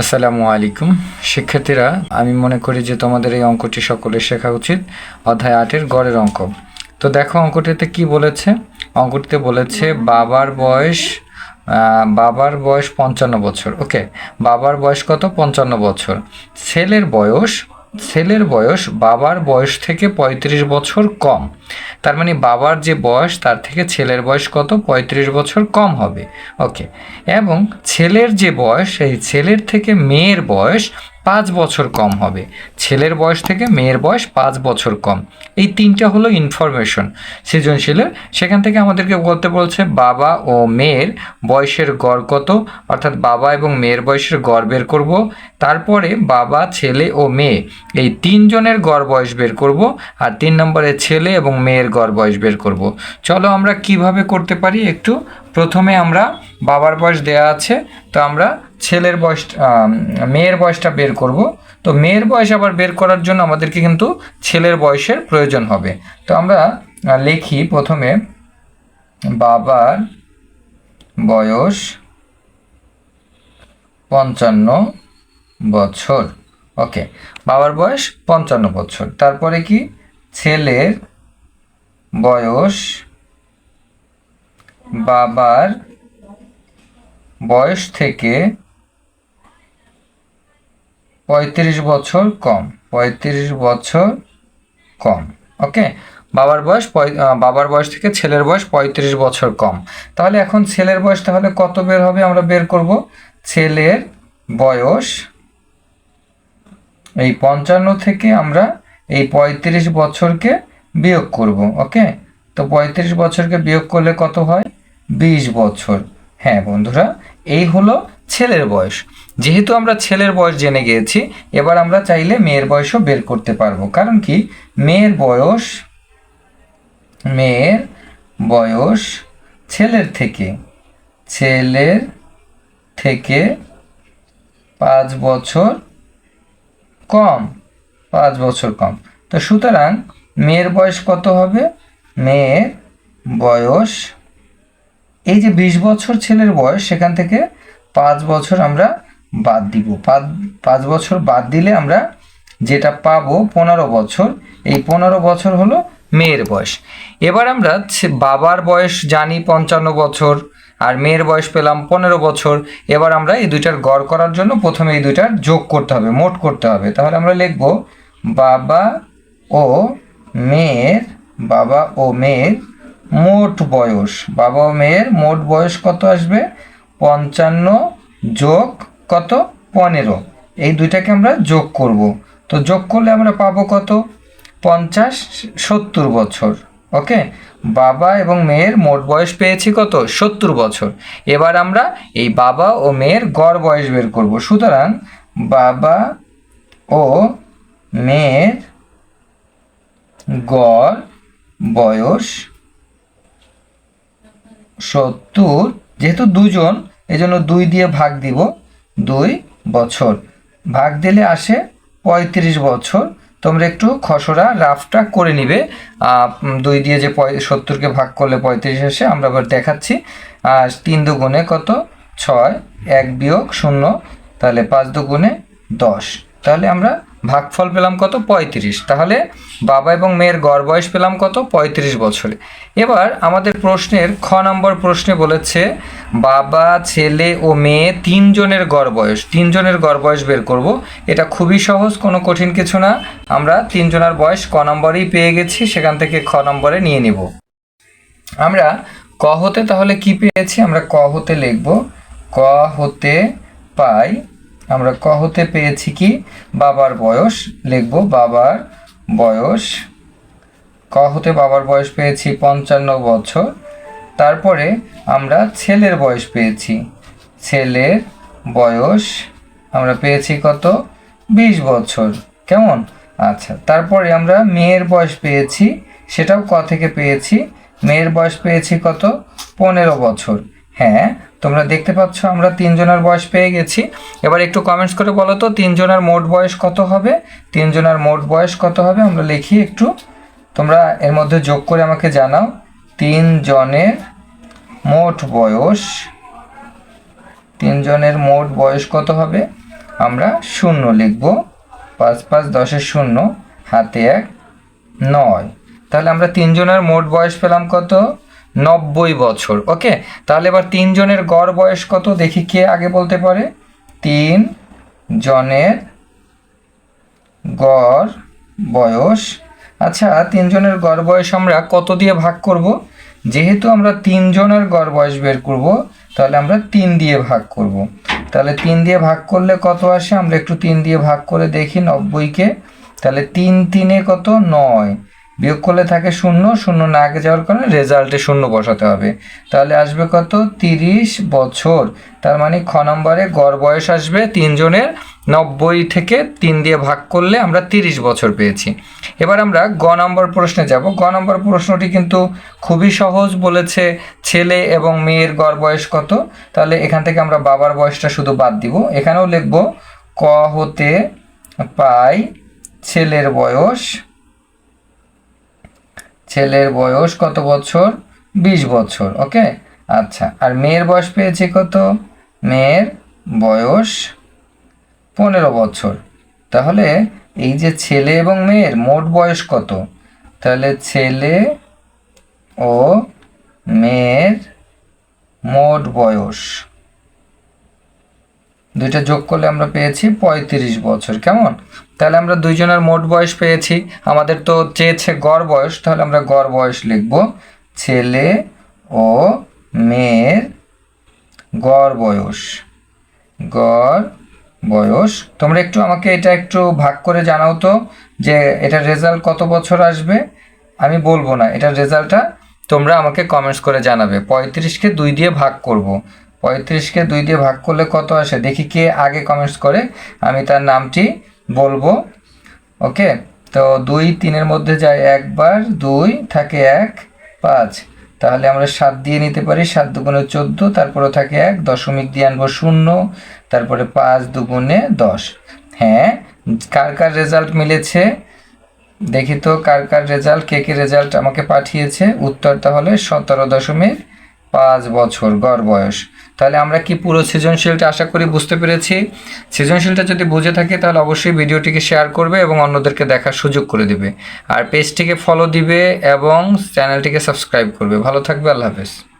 আসসালামু আলাইকুম। শিক্ষার্থীরা, আমি মনে করি যে তোমাদের এই অঙ্কটি সকলে শেখা উচিত, অধ্যায় আটের গড়ের অঙ্ক। তো দেখো অঙ্কটিতে কি বলেছে? অঙ্কটিতে বলেছে, বাবার বয়স বাবার বয়স পঞ্চান্ন বছর। ওকে, বাবার বয়স কত? পঞ্চান্ন বছর। ছেলের বয়স ছেলের বয়স বাবার বয়স থেকে পঁয়ত্রিশ বছর কম। তার মানে বাবার যে বয়স, তার থেকে ছেলের বয়স কত? পঁয়ত্রিশ বছর কম হবে। ওকে। এবং ছেলের যে বয়স, সেই ছেলের থেকে মেয়ের বয়স পাঁচ বছর কম হবে। ছেলের বয়স থেকে মেয়ের বয়স পাঁচ বছর কম। এই তিনটা হলো ইনফরমেশন সৃজনশীলের সেখান থেকে আমাদেরকে বলতে বলছে বাবা ও মেয়ের বয়সের গড় কত? অর্থাৎ বাবা এবং মেয়ের বয়সের গড় বের করব। তারপরে বাবা, ছেলে ও মেয়ে, এই তিনজনের গড় বয়স বের করব আর তিন নম্বরে ছেলে এবং মেয়ের গড় বয়স বের করব। চলো আমরা কীভাবে করতে পারি একটু প্রথমে আমরা বাবার বয়স দেয়া আছে, তো আমরা ছেলের বয়স মেয়ের বয়সটা বের করব। তো মেয়ের বয়স আবার বের করার জন্য আমাদেরকে কিন্তু ছেলের বয়সের প্রয়োজন হবে। তো আমরা লিখি প্রথমে, বাবার বয়স পঞ্চান্ন বছর। ওকে, বাবার বয়স পঞ্চান্ন বছর। তারপরে কি? ছেলের বয়স বাবার বয়স থেকে পঁয়ত্রিশ বছর কম, পঁয়ত্রিশ বছর কম, ওকে? বাবার বয়স বাবার বয়স থেকে ছেলের বয়স পঁয়ত্রিশ বছর কম। তাহলে এখন ছেলের বয়স তাহলে কত বের হবে আমরা বের করব? ছেলের বয়স এই পঞ্চান্ন থেকে আমরা এই পঁয়ত্রিশ বছরকে বিয়োগ করব, ওকে? তো পঁয়ত্রিশ বছরকে বিয়োগ করলে কত হয়? বিশ বছর। হ্যাঁ বন্ধুরা, এই হলো ছেলের বয়স। যেহেতু আমরা ছেলের বয়স জেনে গিয়েছি, এবার আমরা চাইলে মেয়ের বয়সও বের করতে পারব। কারণ কি? মেয়ের বয়স মেয়ের বয়স ছেলের থেকে। ছেলের থেকে পাঁচ বছর কম, পাঁচ বছর কম। তো সুতরাং মেয়ের বয়স কত হবে? মেয়ের বয়স এই যে বিশ বছর ছেলের বয়স, সেখান থেকে পাঁচ বছর আমরা বাদ দিব। পাঁচ বছর বাদ দিলে আমরা যেটা পাবো পনেরো বছর। এই পনেরো বছর হলো মেয়ের বয়স। এবার আমরা বাবার বয়স জানি পঞ্চান্ন বছর, আর মেয়ের বয়স পেলাম পনেরো বছর। এবার আমরা এই দুইটার গড় করার জন্য প্রথমে এই দুইটার যোগ করতে হবে, মোট করতে হবে। তাহলে আমরা লিখব বাবা ও মেয়ের, বাবা ও মেয়ের মোট বয়স। বাবা মেয়ের মোট বয়স কত আসবে? পঞ্চান্ন যোগ কত? পনেরো। এই দুইটাকে আমরা যোগ করব। তো যোগ করলে আমরা পাবো কত? পঞ্চাশ সত্তর বছর। ওকে? বাবা এবং মেয়ের মোট বয়স পেয়েছি কত? সত্তর বছর। এবার আমরা এই বাবা ও মেয়ের গড় বয়স বের করব। সুতরাং বাবা ও মেয়ের গড় বয়স সত্তর, যেহেতু দুজন এই জন্য দুই দিয়ে ভাগ দিব দুই বছর। ভাগ দিলে আসে পঁয়ত্রিশ বছর। তোমরা একটু খসড়া রাফটা করে নিবে। দুই দিয়ে যে সত্তরকে ভাগ করলে পঁয়ত্রিশ আসে, আমরা আবার দেখাচ্ছি। আর তিন দুগুণে কত? ছয়, এক বিয়োগ শূন্য, তাহলে পাঁচ দুগুণে দশ। তাহলে আমরা ভাগফল পেলাম কত? পঁয়ত্রিশ। তাহলে বাবা এবং মেয়ের গড় বয়স পেলাম কত? পঁয়ত্রিশ বছরে। এবার আমাদের প্রশ্নের খ নম্বর প্রশ্নে বলেছে, বাবা, ছেলে ও মেয়ে তিনজনের গড় বয়স। তিনজনের গড় বয়স বের করব। এটা খুবই সহজ, কোনো কঠিন কিছু না। আমরা তিনজনের বয়স ক নম্বরেই পেয়ে গেছি। সেখান থেকে খ নম্বরে নিয়ে নিব। আমরা ক হতে তাহলে কি পেয়েছি? আমরা ক হতে লিখব, ক হতে পাই আমরা ক হতে পেয়েছি কি? বাবার বয়স, লিখব বাবার বয়স। ক হতে বাবার বয়স পেয়েছি পঞ্চান্ন বছর। তারপরে আমরা ছেলের বয়স পেয়েছি। ছেলের বয়স আমরা পেয়েছি কত? বিশ বছর। কেমন? আচ্ছা তারপরে আমরা মেয়ের বয়স পেয়েছি, সেটাও ক থেকে পেয়েছি। মেয়ের বয়স পেয়েছি কত? পনেরো বছর। হ্যাঁ তোমরা দেখতে পাচ্ছ আমরা তিনজনের বয়স পেয়ে গেছি। এবার একটু কমেন্টস করে বলো তো, তিনজনের মোট বয়স কত হবে? তিনজনের মোট বয়স কত হবে? আমরা লিখি একটু। তোমরা এর মধ্যে যোগ করে আমাকে জানাও। তিনজনের মোট বয়স, তিনজনের মোট বয়স কত হবে? আমরা শূন্য লিখব। পাঁচ পাঁচ, দশের শূন্য, হাতে এক, নয়। তাহলে আমরা তিনজনের মোট বয়স পেলাম কত? নব্বই বছর ওকে তাহলে এবার তিনজনের গড় বয়স কত? দেখি কে আগে বলতে পারে। তিন জনের গড় বয়স আচ্ছা তিনজনের গড় বয়স আমরা কত দিয়ে ভাগ করব? যেহেতু আমরা তিনজনের গড় বয়স বের করব, তাহলে আমরা তিন দিয়ে ভাগ করব। তাহলে তিন দিয়ে ভাগ করলে কত আসে? আমরা একটু তিন দিয়ে ভাগ করে দেখি নব্বইকে। তাহলে তিন তিনে কত? নয়। বিয়োগ করলে থাকে শূন্য শূন্য না আগে যাওয়ার কারণে রেজাল্টে শূন্য বসাতে হবে। তাহলে আসবে কত? তিরিশ বছর। তার মানে খ নম্বরে গড় বয়স আসবে তিনজনের নব্বই থেকে তিন দিয়ে ভাগ করলে আমরা তিরিশ বছর পেয়েছি। এবার আমরা গ নম্বর প্রশ্নে যাব। গ নম্বর প্রশ্নটি কিন্তু খুবই সহজ বলেছে, ছেলে এবং মেয়ের গড় বয়স কত? তাহলে এখান থেকে আমরা বাবার বয়সটা শুধু বাদ দিব। এখানেও লিখব, ক হতে পাই ছেলের বয়স ছেলের বয়স কত বছর? বিশ বছর, ওকে? আচ্ছা আর মেয়ের বয়স পেয়েছি কত? মেয়ের বয়স পনেরো বছর। তাহলে এই যে ছেলে এবং মেয়ের মোট বয়স কত? তাহলে ছেলে ও মেয়ের মোট বয়স দুইটা যোগ করলে আমরা পেয়েছি পঁয়ত্রিশ বছর, কেমন? তাহলে আমরা দুইজনের মোট বয়স পেয়েছি, আমাদের তো চেয়েছে গড় বয়স, তাহলে আমরা গড় বয়স লিখব ছেলে ও মেয়ের গড় বয়স গড় বয়স। তোমরা একটু আমাকে এটা একটু ভাগ করে জানাও তো যে এটার রেজাল্ট কত বছর আসবে? আমি বলব না, এটার রেজাল্টটা তোমরা আমাকে কমেন্টস করে জানাবে। পঁয়ত্রিশকে দুই দিয়ে ভাগ করব। পঁয়ত্রিশকে দুই দিয়ে ভাগ করলে কত আসে? দেখি কে আগে কমেন্টস করে। আমি তার নামটি বলব। ওকে? তো দুই তিনের মধ্যে যায় একবার, দুই থাকে এক, পাঁচ। তাহলে আমরা সাত দিয়ে নিতে পারি। সাত দুগুণে চোদ্দ, তারপরে থাকে এক, দশমিক দিয়ে আনব শূন্য, তারপরে পাঁচ দুগুণে দশ। হ্যাঁ কার কার রেজাল্ট মিলেছে? দেখি তো কার কার রেজাল্ট কে কে রেজাল্ট আমাকে পাঠিয়েছে? উত্তর তাহলে সতেরো দশমিক পাঁচ বছর গড় বয়স। তাহলে আমরা কি পুরো সৃজনশীলটা আশা করি বুঝতে পেরেছি? সৃজনশীলটা যদি বুঝে থাকে, তাহলে অবশ্যই ভিডিওটিকে শেয়ার করবে এবং অন্যদেরকে দেখার সুযোগ করে দিবে। আর পেজটিকে ফলো দিবে এবং চ্যানেলটিকে সাবস্ক্রাইব করবে। ভালো থাকবে, আল্লাহ হাফেজ।